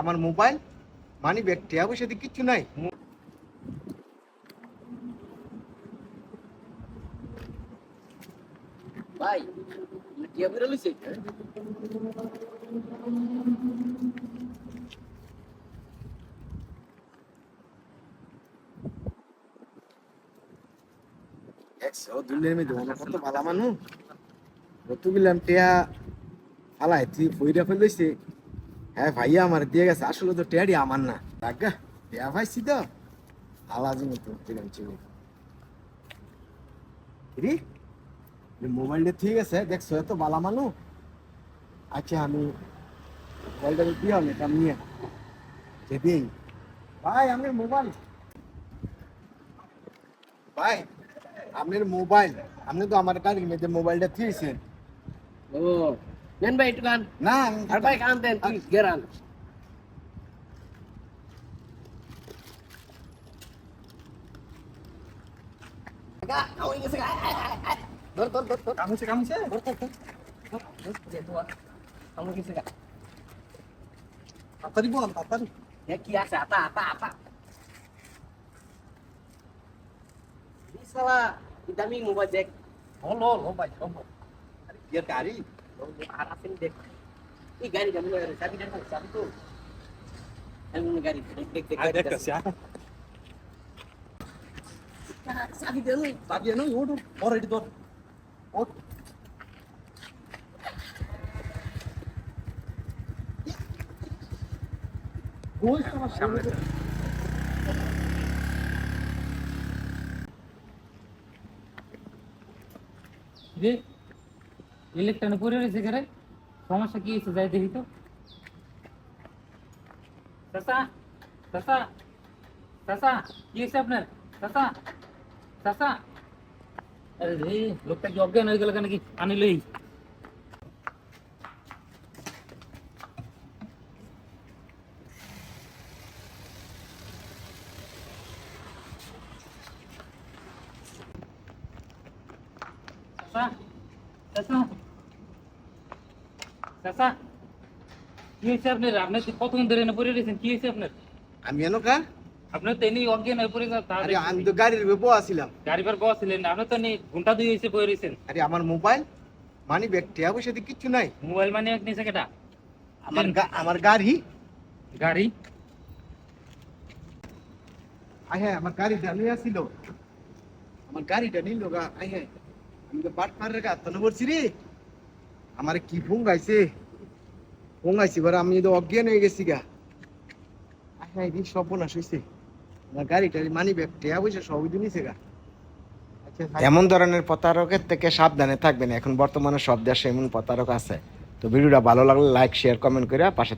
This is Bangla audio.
আমার মোবাইল মানি ব্যাগ টিয়া পয়সা দিয়ে কিচ্ছু নাই। ভাই টিয়া লইছে? দুলের মধ্যে কত ভালো মানুষ। কত গেলাম টিয়া ফালাই তুই ফইরা ফেলেছে। হ্যাঁ ভাইয়া আমার দিয়ে গেছে। আসলে তো টিয়াডি আমার না। টাকা টিয়া ভাইছি তো। আলাজি মতো দিলাম চিনি রে মোবাইলটা ঠিক আছে দেখছ, এত বালা মানু। আচ্ছা আমি মোবাইলটা দিয়ে হবে এটা নিয়ে। যেদিন ভাই আমার মোবাইল। ভাই, আপনার মোবাইল। আপনি তো আমার গাড়ির মধ্যে মোবাইলটা দিয়েছেন ও নেন ভাই একটু গান না আমি- আর ভাই গান দেন তুই গেরান কামছে কামছে আমার কিছু গা তাড়াতাড়ি বল তাড়াতাড়ি এ কি আছে আতা আতা আতা এই শালা এই দামি মোবাইল দেখ হল আরে কি আর গাড়ি আর আসেন দেখ এই গাড়ি কেমন লাগে চাবি দেখ চাবি তো এমন গাড়ি দেখ দেখ দেখ আর দেখতেছি চাবি দেন চাবি এনো ওঠ ওর এটি ধর ওঠ ওই সামনে যে ইলেকট্রনে পড়ে রয়েছে ঘরে সমস্যা কি হয়েছে যাই দেখি তো চাচা চাচা চাচা কি হয়েছে আপনার চাচা চাচা আরে রে লোকটা কি অজ্ঞান হয়ে গেল কেন কি পানি লই চাচা চাচা চাচা কি হয়েছে আপনার? আপনি কতক্ষণ ধরে এনে পড়ে রয়েছেন? কি হয়েছে আপনার? আমি এনো কা আপনার তো এনে অজ্ঞান হয়ে পড়ে আরে আমি তো গাড়ির বেবো আসিলাম গাড়ি পার বস ছিলেন আপনার তো নেই ঘণ্টা দুই হয়েছে বয়ে রয়েছেন। আরে আমার মোবাইল? মানি ব্যাগ টিয়া পয়সা দিয়ে কিচ্ছু নাই। মোবাইল মানে এক নিয়েছে কেটা? আমার আমার গাড়ি। গাড়ি? আয় হ্যাঁ আমার গাড়িটা নিয়ে আসিল। আমার গাড়িটা নিল গা আয় হ্যাঁ আমি তো বাট মারের গা তো বলছি রে আমার কি ফোন গাইছে ফোন গাইছি এবার আমি তো অজ্ঞান হয়ে গেছি গা। হ্যাঁ এই সব বোনাস হয়েছে আমার গাড়িটা মানি ব্যাগ টেয়া পয়সা সবই তো নিছে গা এমন ধরনের প্রতারকের থেকে সাবধানে থাকবেন। এখন বর্তমানে সব দেশে এমন প্রতারক আছে। তো ভিডিওটা ভালো লাগলে লাইক শেয়ার কমেন্ট করে পাশে